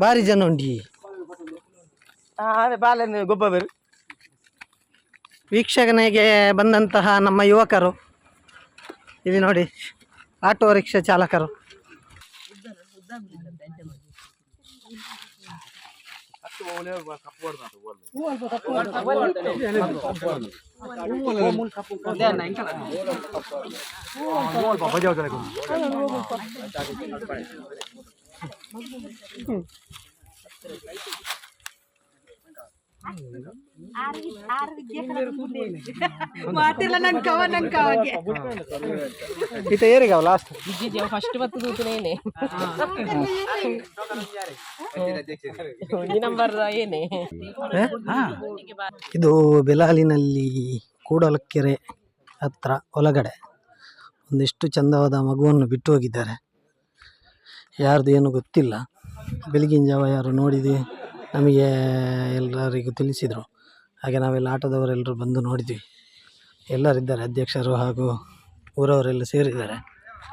ಭಾರಿ ಜನ ಉಂಡಿ ಅದೇ ಬಾಲೆನು ಗೊಬ್ಬ ವೀಕ್ಷಕನಿಗೆ ಬಂದಂತಹ ನಮ್ಮ ಯುವಕರು ಇಲ್ಲಿ ನೋಡಿ ಆಟೋ ರಿಕ್ಷಾ ಚಾಲಕರು. ಮಾತಿಲ್ಲ ನಂಗೆ ಕವ ನಂಗೆ ಕವಗೆ. ಈತ ಏರಿಗಾವ ಲಾಸ್ಟ್ ಫಸ್ಟ್ ಬತ್ತು ನಂಬರ್ ಏನೇ? ಇದು ಬೆಲಾಲಿನಲ್ಲಿ ಕೂಡಲಕೆರೆ ಹತ್ರ ಒಳಗಡೆ ಒಂದಿಷ್ಟು ಚಂದವಾದ ಮಗುವನ್ನು ಬಿಟ್ಟು ಹೋಗಿದ್ದಾರೆ. ಯಾರ್ದು ಏನು ಗೊತ್ತಿಲ್ಲ. ಬೆಳಗಿನ ಜಾವ ಯಾರು ನೋಡಿದೆ ನಮಗೆ ಎಲ್ಲರಿಗೂ ತಿಳಿಸಿದರು. ಹಾಗೆ ನಾವೆಲ್ಲ ಆಟೋದವರೆಲ್ಲರೂ ಬಂದು ನೋಡಿದ್ವಿ. ಎಲ್ಲರಿದ್ದಾರೆ, ಅಧ್ಯಕ್ಷರು ಹಾಗೂ ಊರವರೆಲ್ಲ ಸೇರಿದ್ದಾರೆ.